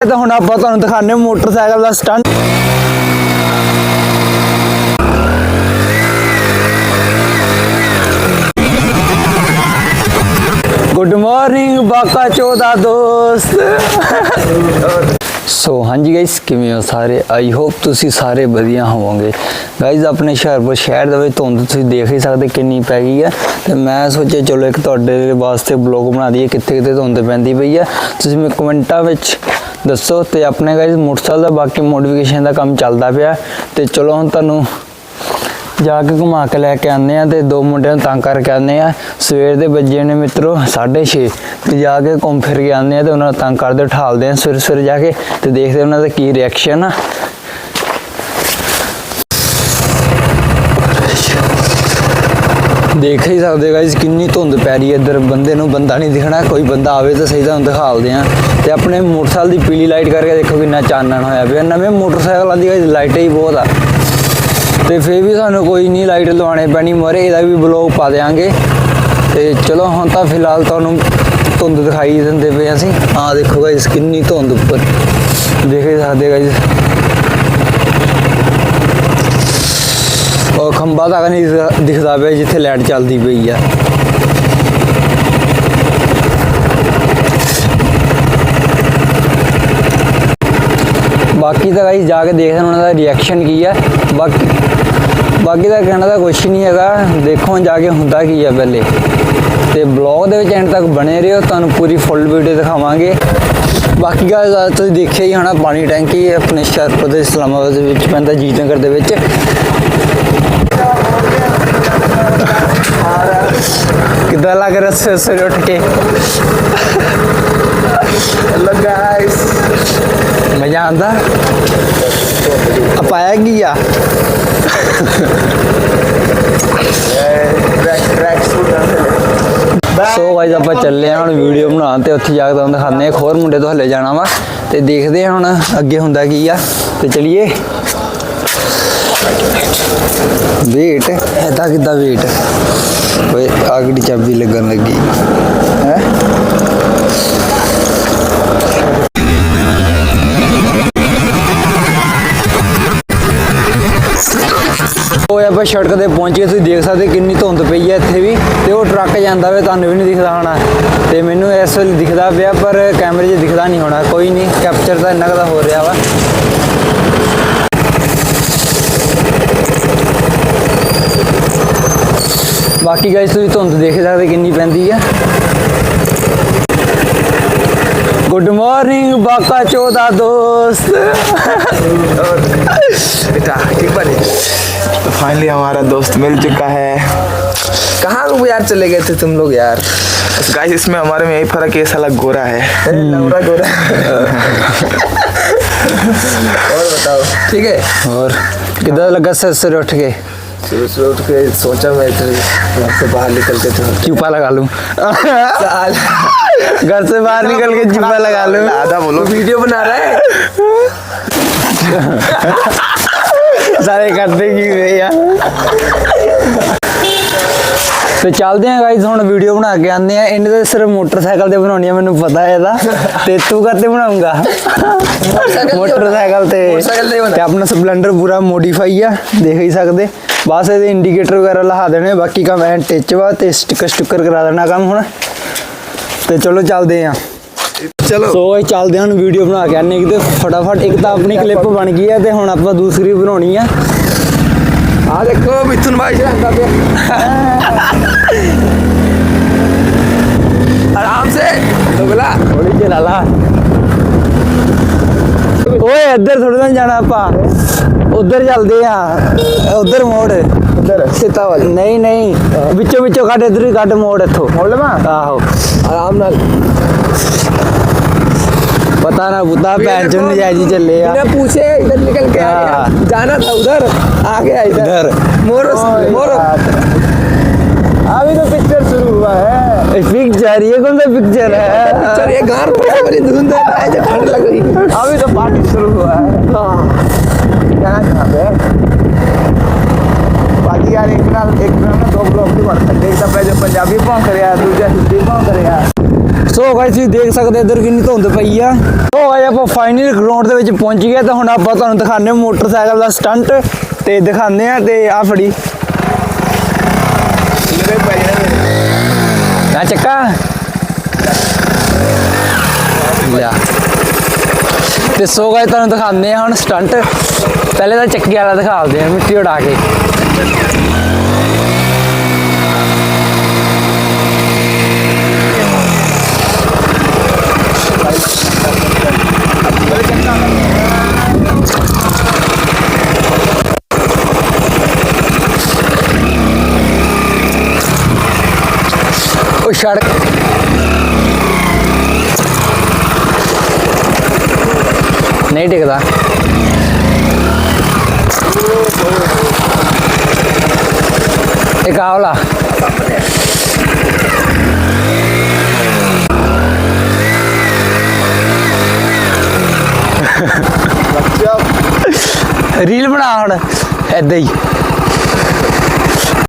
ਤਾਂ ਹੁਣ ਆਪਾਂ ਤੁਹਾਨੂੰ ਦਿਖਾਣੇ ਮੋਟਰਸਾਈਕਲ ਦਾ ਸਟੰਟ। ਗੁੱਡ ਮਾਰਨਿੰਗ ਬਾਕਾ ਚੋਦਾ ਦੋਸਤ। ਸੋ ਹਾਂਜੀ ਗਾਇਸ ਕਿਵੇਂ ਹੋ ਸਾਰੇ? ਆਈ ਹੋਪ ਤੁਸੀਂ ਸਾਰੇ ਵਧੀਆ ਹੋਵੋਗੇ। ਗਾਇਸ ਆਪਣੇ ਹੁਸ਼ਿਆਰਪੁਰ ਸ਼ਹਿਰ ਦੇ ਵਿੱਚ ਧੁੰਦ ਤੁਸੀਂ ਦੇਖ ਹੀ ਸਕਦੇ ਕਿੰਨੀ ਪੈ ਗਈ ਹੈ। ਤੇ ਮੈਂ ਸੋਚਿਆ, ਚਲੋ ਇੱਕ ਤੁਹਾਡੇ ਵਾਸਤੇ ਬਲੌਗ ਬਣਾ ਦਈਏ ਕਿੱਥੇ ਕਿੱਥੇ ਧੁੰਦ ਪੈਂਦੀ ਪਈ ਹੈ। ਤੁਸੀਂ ਮੈਨੂੰ ਕਮੈਂਟਾਂ ਵਿੱਚ ਦੱਸੋ। ਤੇ ਆਪਣੇ ਗਾਇਸ ਮੋਟਰਸਾਈਕਲ ਦਾ ਬਾਕੀ ਮੋਡੀਫਿਕੇਸ਼ਨ ਦਾ ਕੰਮ ਚੱਲਦਾ ਪਿਆ। ਤੇ ਚਲੋ, ਹੁਣ ਤੁਹਾਨੂੰ ਜਾ ਕੇ ਘੁਮਾ ਕੇ ਲੈ ਕੇ ਆਉਂਦੇ ਆ ਤੇ ਦੋ ਮੁੰਡਿਆਂ ਨੂੰ ਤੰਗ ਕਰਕੇ ਆਉਂਦੇ ਆ। ਸਵੇਰ ਦੇ ਵੱਜੇ ਨੇ ਮਿੱਤਰੋ 6:30 ਤੇ ਜਾ ਕੇ ਘੁੰਮ ਫਿਰ ਕੇ ਆਉਂਦੇ ਆ ਤੇ ਉਹਨਾਂ ਨੂੰ ਤੰਗ ਕਰਦੇ ਉਠਾਲਦੇ ਆ ਸਵੇਰੇ ਸਵੇਰੇ ਜਾ ਕੇ ਤੇ ਦੇਖਦੇ ਉਹਨਾਂ ਦਾ ਕੀ ਰਿਐਕਸ਼ਨ ਆ। ਦੇਖ ਹੀ ਸਕਦੇ ਗਾਇਸ ਕਿੰਨੀ ਧੁੰਦ ਪੈ ਰਹੀ ਹੈ। ਇੱਧਰ ਬੰਦੇ ਨੂੰ ਬੰਦਾ ਨਹੀਂ ਦਿਖਣਾ, ਕੋਈ ਬੰਦਾ ਆਵੇ ਤਾਂ ਸਹੀ ਤੁਹਾਨੂੰ ਦਿਖਾਲਦੇ ਆ। ਤੇ ਆਪਣੇ ਮੋਟਰਸਾਈਕਲ ਦੀ ਪੀਲੀ ਲਾਈਟ ਕਰਕੇ ਦੇਖੋ ਕਿੰਨਾ ਚਾਨਣ ਹੋਇਆ ਪਿਆ। ਨਵੇਂ ਮੋਟਰਸਾਈਕਲਾਂ ਦੀ ਗਾਇਸ ਲਾਈਟਾਂ ਹੀ ਬਹੁਤ ਆ। ਤੇ ਫੇਰ ਵੀ ਸਾਨੂੰ ਕੋਈ ਨਹੀਂ ਲਾਈਟ ਲਵਾਉਣੇ ਪੈਣੀ, ਮੋਰੇ ਇਹਦਾ ਵੀ ਬਲੌਗ ਪਾ ਦੇਾਂਗੇ ਤੇ ਚਲੋ ਹੁਣ ਤਾਂ ਫਿਲਹਾਲ ਤੁਹਾਨੂੰ ਧੁੰਦ ਦਿਖਾਈ ਦਿੰਦੇ ਪਏ ਅਸੀਂ। ਆਹ ਦੇਖੋ ਗਾਇਸ ਕਿੰਨੀ ਧੁੰਦ ਉੱਪਰ। ਦੇਖ ਹੀ ਸਕਦੇ ਗਾਇਸ ਉਹ ਖੰਭਾ ਤੱਕ ਨਹੀਂ ਦਿਖਦਾ ਪਿਆ ਜਿੱਥੇ ਲਾਈਟ ਚੱਲਦੀ ਪਈ ਆ। ਬਾਕੀ ਤਾਂ ਗਾਈਸ ਜਾ ਕੇ ਦੇਖਦੇ ਉਹਨਾਂ ਦਾ ਰਿਐਕਸ਼ਨ ਕੀ ਹੈ ਬਾਕੀ ਬਾਕੀ ਦਾ ਕਹਿਣਾ ਦਾ ਕੁਝ ਨਹੀਂ ਹੈਗਾ। ਦੇਖੋ ਜਾ ਕੇ ਹੁੰਦਾ ਕੀ ਹੈ ਪਹਿਲੇ। ਤੇ ਬਲੌਗ ਦੇ ਵਿੱਚ ਐਂਡ ਤੱਕ ਬਣੇ ਰਹੋ। ਤੁਹਾਨੂੰ ਪੂਰੀ ਫੁੱਲ ਵੀਡੀਓ ਦਿਖਾਵਾਂਗੇ। ਬਾਕੀ ਗਾਇਸ ਤੁਸੀਂ ਦੇਖਿਆ ਹੀ ਹੋਣਾ ਪਾਣੀ ਟੈਂਕੀ ਆਪਣੇ ਸ਼ਹਿਰ ਦੇ ਇਸਲਾਮਾਬਾਦ ਦੇ ਵਿੱਚ, ਪੈਂਦਾ ਜੀਤ ਨਗਰ ਦੇ ਵਿੱਚ। ਕਿਦਾਂ ਲੱਗ ਰਿਹਾ ਸਵੇਰੇ ਉੱਠ ਕੇ? ਲੱਗਾ ਗਾਇਸ ਮਜ਼ਾ ਆਂਦਾ ਆ ਪਾਇਆ ਕੀ ਆ? ਸੋ ਗਾਇਸ ਆਪਾਂ ਚੱਲੇ ਆ ਹੁਣ ਵੀਡੀਓ ਬਣਾਉਣ ਤੇ ਉੱਥੇ ਜਾ ਕੇ ਤੁਹਾਨੂੰ ਦਿਖਾਉਂਦੇ ਆ ਖੋਰ ਮੁੰਡੇ ਤੋਂ ਹੱਲੇ ਜਾਣਾ ਵਾ ਤੇ ਦੇਖਦੇ ਆ ਹੁਣ ਅੱਗੇ ਹੁੰਦਾ ਕੀ ਆ ਤੇ ਚਲਿਏ। ਵੇਟ ਐਦਾ ਕਿੱਦਾਂ ਵੇਟ ਓਏ ਆਗੜੀ ਚਾਬੀ ਲੱਗਣ ਲੱਗੀ? ਸੜਕ ਤੇ ਪਹੁੰਚੇ, ਤੁਸੀਂ ਦੇਖ ਸਕਦੇ ਕਿੰਨੀ ਧੁੰਦ ਪਈ ਹੈ ਇੱਥੇ ਵੀ, ਤੇ ਉਹ ਟਰੱਕ ਜਾਂਦਾ ਵੇ, ਤੁਹਾਨੂੰ ਵੀ ਨਹੀਂ ਦਿਖਦਾ ਹੋਣਾ। ਤੇ ਮੈਨੂੰ ਇਸ ਵੇਲੇ ਦਿਖਦਾ ਪਿਆ, ਪਰ ਕੈਮਰੇ 'ਚ ਦਿਖਦਾ ਨਹੀਂ ਹੋਣਾ, ਕੋਈ ਨਹੀਂ ਕੈਪਚਰ ਤਾਂ ਇੰਨਾ ਕਦਾ ਹੋ ਰਿਹਾ ਵਾ। ਬਾਕੀ ਗਾਇਸ ਤੁਸੀਂ ਧੁੰਦ ਦੇਖ ਸਕਦੇ ਕਿੰਨੀ ਪੈਂਦੀ ਹੈ ਗੁੱਡ ਮਾਰਨਿੰਗ ਬਾਕਾ ਚੋਦਾ ਦੋਸਤ। फाइनली हमारा दोस्त मिल चुका है। कहाँ लोग यार चले गए थे तुम लोग यार? गाइस इसमें हमारे में यही फ़र्क ऐसा लग गोरा है। लौरा गोरा। और बताओ ठीक है? और किधर लगा सर सर उठ के? सुबह उठ के सोचा मैं घर से बाहर निकल के चुपा लगा लूँ। घर से बाहर निकल के चुपा लगा लूँ। आधा बोलो। वीडियो बना रहा है? ਸਾਰੇ ਕਰਦੇ ਕੀ ਵੇ ਆ? ਤੇ ਚੱਲਦੇ ਆ ਗਾਇਜ਼ ਹੁਣ ਵੀਡੀਓ ਬਣਾ ਕੇ ਆਉਂਦੇ ਆ। ਇਹਨੇ ਤਾਂ ਸਿਰਫ ਮੋਟਰਸਾਈਕਲ ਤੇ ਬਣਾਉਣੀ ਆ ਮੈਨੂੰ ਪਤਾ ਹੈ ਇਹਦਾ। ਤੇ ਤੂੰ ਕਰਤੇ ਬਣਾਉਂਗਾ ਮੋਟਰਸਾਈਕਲ ਤੇ। ਤੇ ਆਪਣਾ ਸਪਲੈਂਡਰ ਪੂਰਾ ਮੋਡੀਫਾਈ ਆ ਦੇਖ ਹੀ ਸਕਦੇ। ਬਸ ਇਹਦੇ ਇੰਡੀਕੇਟਰ ਵਗੈਰਾ ਲਹਾ ਦੇਣੇ ਬਾਕੀ ਕੰਮ ਐਂ ਟਿਚ ਵਾ ਤੇ ਸਟicker ਸਟੁੱਕਰ ਕਰਾ ਦੇਣਾ ਕੰਮ ਹੁਣ। ਤੇ ਚਲੋ ਚੱਲਦੇ ਆ। ਚਲੋ। ਸੋ ਇਹ ਚੱਲਦੇ ਹਾਂ ਵੀਡੀਓ ਬਣਾ ਕੇ ਆਨੇ ਕਿਤੇ। ਫਟਾਫਟ ਇੱਕ ਤਾਂ ਆਪਣੀ ਕਲਿੱਪ ਬਣ ਗਈ ਹੈ ਤੇ ਹੁਣ ਆਪਾਂ ਦੂਸਰੀ ਬਣਾਉਣੀ ਆ। ਆ ਦੇਖੋ ਮਿੱਥੁਨ ਬਾਈ ਜਾਂਦਾ ਪਿਆ। ਆਰਾਮ ਸੇ ਦੁਗਲਾ। ਥੋੜੀ ਚਲਾ ਲਾ ਓਏ ਇੱਧਰ ਥੋੜਾ ਨਾ ਜਾਣਾ ਆਪਾਂ। ਉਧਰ ਚੱਲਦੇ ਆ। ਉਧਰ ਮੋੜ। ਉਧਰ। ਸਿੱਤਾ ਵਾਲੀ। ਨਹੀਂ ਨਹੀਂ। ਵਿੱਚੋਂ ਵਿੱਚੋਂ ਕੱਢ ਇਧਰ ਹੀ ਕੱਢ ਮੋੜ ਇੱਥੋਂ। ਮੋੜ ਲਵਾਂ ਆਹੋ। ਆਰਾਮ ਨਾਲ। पता ना बुता पेंशन जायजी चले बिना पूछे इधर निकल के आ हाँ। जाना था उधर आ गया इधर। मोर मोर अभी तो पिक्चर शुरू हुआ है। पिक्चर ये कौन सा पिक्चर है? पिक्चर ये घर पे बड़ी धुंध है जो ठंड लग रही है। अभी तो पार्टी शुरू हुआ है। हाँ। जाना कहाँ पे। बाकी यार एक ना एक ना दो ब्लॉक भी बढ़ सकते हैं। सब पे जो पंजाबी पहुँच रहे हैं दूसरे हिंदी पहुँच रहे हैं। ਸੋ ਗਾਇਸ ਤੁਸੀਂ ਦੇਖ ਸਕਦੇ ਇੱਧਰ ਕਿੰਨੀ ਧੁੰਦ ਪਈ ਆ। ਸੋ ਗਾਇਸ ਆਪਾਂ ਫਾਈਨਲ ਗਰਾਊਂਡ ਦੇ ਵਿੱਚ ਪਹੁੰਚ ਗਏ ਤਾਂ ਹੁਣ ਆਪਾਂ ਤੁਹਾਨੂੰ ਦਿਖਾਣੇ ਮੋਟਰਸਾਈਕਲ ਦਾ ਸਟੰਟ ਤੇ ਦਿਖਾਉਂਦੇ ਆ ਤੇ ਆ ਫੜੀ। ਆ ਚੱਕਾ। ਲਿਆ। ਤੇ ਸੋ ਗਾਇਸ ਤੁਹਾਨੂੰ ਦਿਖਾਉਂਦੇ ਆ ਹੁਣ ਸਟੰਟ ਪਹਿਲੇ ਤਾਂ ਚੱਕੀ ਵਾਲਾ ਦਿਖਾਉਂਦੇ ਆ ਮਿੱਟੀ ਉਡਾ ਕੇ। ਉਹ ਸੜਕ ਨਹੀਂ ਟਿਕਦਾ ਇੱਕ ਆਵਲਾ ਰੀਲ ਬਣਾ ਹੁਣ ਐਦਾਂ ਹੀ